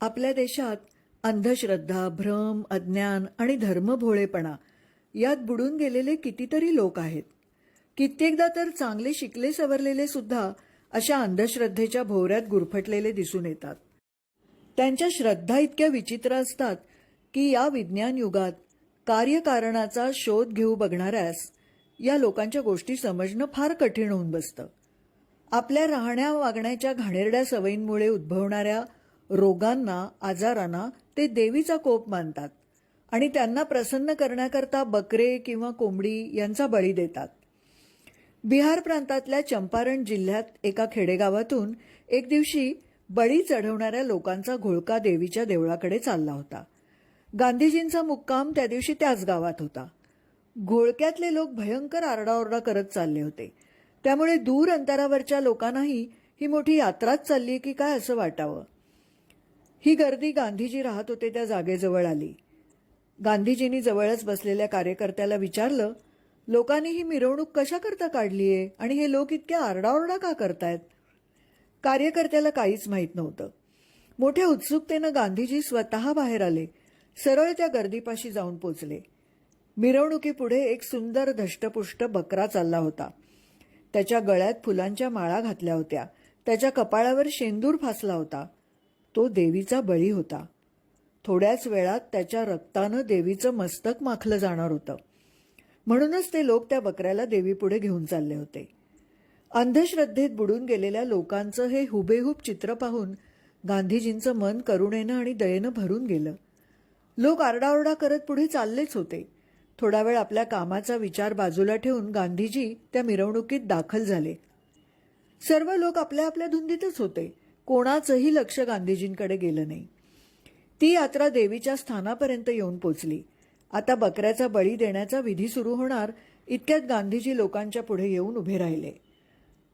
आपल्या देशात अंधश्रद्धा भ्रम अज्ञान आणि धर्मभोळेपणा यात बुडून गेलेले कितीतरी लोक आहेत. कित्येकदा तर चांगले शिकले सवरलेले सुद्धा अशा अंधश्रद्धेच्या भोवऱ्यात गुरफटलेले दिसून येतात. त्यांच्या श्रद्धा इतक्या विचित्र असतात की या विज्ञान युगात कार्यकारणाचा शोध घेऊ बघणाऱ्यास या लोकांच्या गोष्टी समजणं फार कठीण होऊन बसतं. आपल्या राहण्या वागण्याच्या घाणेरड्या सवयींमुळे उद्भवणाऱ्या रोगांना आजारांना ते देवीचा कोप मानतात आणि त्यांना प्रसन्न करण्याकरता बकरे किंवा कोंबडी यांचा बळी देतात. बिहार प्रांतातल्या चंपारण जिल्ह्यात एका खेडेगावातून एक दिवशी बळी चढवणाऱ्या लोकांचा घोळका देवीच्या देवळाकडे चालला होता. गांधीजींचा मुक्काम त्या दिवशी त्याच गावात होता. घोळक्यातले लोक भयंकर आरडाओरडा करत चालले होते. त्यामुळे दूर अंतरावरच्या लोकांनाही ही मोठी यात्राच चालली की काय असं वाटावं? ही गर्दी गांधीजी राहत होते त्या जागेजवळ आली. गांधीजींनी जवळच बसलेल्या कार्यकर्त्याला विचारलं लोकांनी ही मिरवणूक कशा करता काढलीये आणि हे लोक इतक्या आरडाओरडा का करतायत? कार्यकर्त्याला काहीच माहीत नव्हतं. मोठ्या उत्सुकतेनं गांधीजी स्वतः बाहेर आले सरळ त्या गर्दीपाशी जाऊन पोचले. मिरवणुकीपुढे एक सुंदर धष्टपुष्ट बकरा चालला होता. त्याच्या गळ्यात फुलांच्या माळा घातल्या होत्या. त्याच्या कपाळावर शेंदूर फासला होता. तो देवीचा बळी होता. थोड्याच वेळात त्याच्या रक्तानं देवीचं मस्तक माखलं जाणार होतं. म्हणूनच ते लोक त्या बकऱ्याला देवीपुढे घेऊन चालले होते. अंधश्रद्धेत बुडून गेलेल्या लोकांचं हे हुबेहूब चित्र पाहून गांधीजींचं मन करुणेनं आणि दयेनं भरून गेलं. लोक आरडाओरडा करत पुढे चाललेच होते. थोडा वेळ आपल्या कामाचा विचार बाजूला ठेवून गांधीजी त्या मिरवणुकीत दाखल झाले. सर्व लोक आपल्या आपल्या धुंदीतच होते. कोणाचंही लक्ष गांधीजींकडे गेलं नाही. ती यात्रा देवीच्या स्थानापर्यंत येऊन पोचली. आता बकऱ्याचा बळी देण्याचा विधी सुरू होणार इतक्यात गांधीजी लोकांच्या पुढे येऊन उभे राहिले.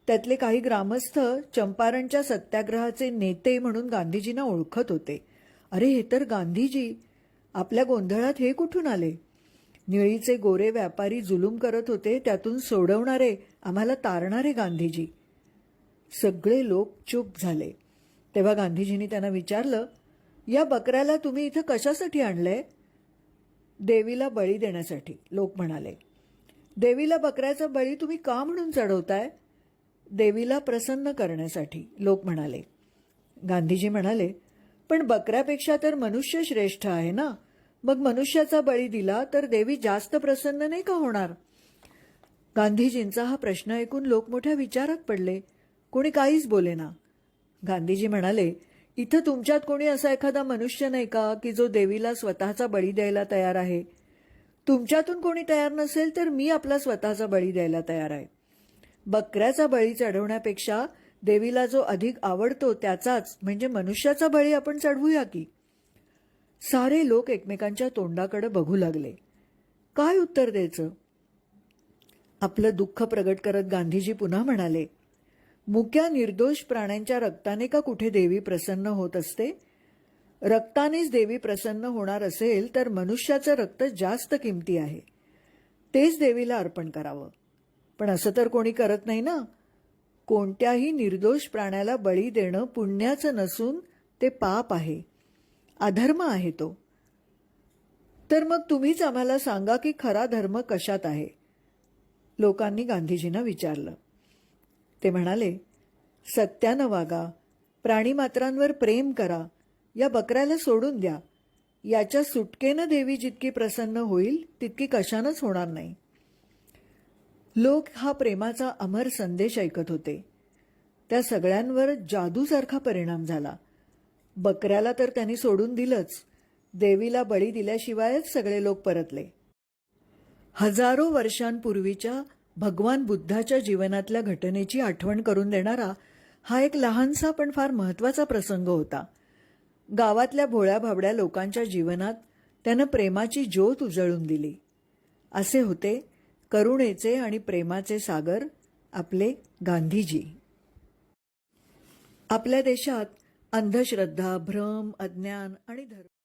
त्यातले काही ग्रामस्थ चंपारणच्या सत्याग्रहाचे नेते म्हणून गांधीजींना ओळखत होते. अरे हे तर गांधीजी! आपल्या गोंधळात हे कुठून आले? निळीचे गोरे व्यापारी जुलूम करत होते त्यातून सोडवणारे आम्हाला तारणारे गांधीजी. सगळे लोक चूप झाले. तेव्हा गांधीजींनी त्यांना विचारलं या बकऱ्याला तुम्ही इथं कशासाठी आणलंय? देवीला बळी देण्यासाठी लोक म्हणाले. देवीला बकऱ्याचा बळी तुम्ही का म्हणून चढवताय? देवीला प्रसन्न करण्यासाठी लोक म्हणाले. गांधीजी म्हणाले पण बकऱ्यापेक्षा तर मनुष्य श्रेष्ठ आहे ना? मग मनुष्याचा बळी दिला तर देवी जास्त प्रसन्न नाही का होणार? गांधीजींचा हा प्रश्न ऐकून लोक मोठ्या विचारात पडले. कोणी काहीच बोलेना गांधीजी म्हणाले इथं तुमच्यात कोणी असा एखादा मनुष्य नाही का की जो देवीला स्वतःचा बळी द्यायला तयार आहे? तुमच्यातून कोणी तयार नसेल तर मी आपला स्वतःचा बळी द्यायला तयार आहे. बकऱ्याचा बळी चढवण्यापेक्षा देवीला जो अधिक आवडतो त्याचाच म्हणजे मनुष्याचा बळी आपण चढवूया की? सारे लोक एकमेकांच्या तोंडाकडे बघू लागले. काय उत्तर द्यायचं? आपलं दुःख प्रगट करत गांधीजी पुन्हा म्हणाले मुक्या निर्दोष प्राण्यांच्या रक्ताने का कुठे देवी प्रसन्न होत असते? रक्तानेच देवी प्रसन्न होणार असेल तर मनुष्याचं रक्त जास्त किमती आहे. तेच देवीला अर्पण करावं. पण असं तर कोणी करत नाही ना? कोणत्याही निर्दोष प्राण्याला बळी देणं पुण्याचं नसून ते पाप आहे. अधर्म आहे तो. तर मग तुम्हीच आम्हाला सांगा की खरा धर्म कशात आहे? लोकांनी गांधीजींना विचारलं. ते म्हणाले सत्यानं वागा प्राणीमात्रांवर प्रेम करा या बकऱ्याला सोडून द्या. याच्या सुटकेनं देवी जितकी प्रसन्न होईल तितकी कशानंच होणार नाही. लोक हा प्रेमाचा अमर संदेश ऐकत होते. त्या सगळ्यांवर जादूसारखा परिणाम झाला. बकऱ्याला तर त्यांनी सोडून दिलंच. देवीला बळी दिल्याशिवायच सगळे लोक परतले. हजारो वर्षांपूर्वीच्या भगवान बुद्धाच्या जीवनातल्या घटनेची आठवण करून देणारा हा एक लहानसा पण फार महत्त्वाचा प्रसंग होता. गावातल्या भोळ्या भाबड्या लोकांच्या जीवनात त्यानं प्रेमाची ज्योत उजळून दिली. असे होते करुणेचे आणि प्रेमाचे सागर आपले गांधीजी. आपल्या देशात अंधश्रद्धा भ्रम अज्ञान आणि धर्म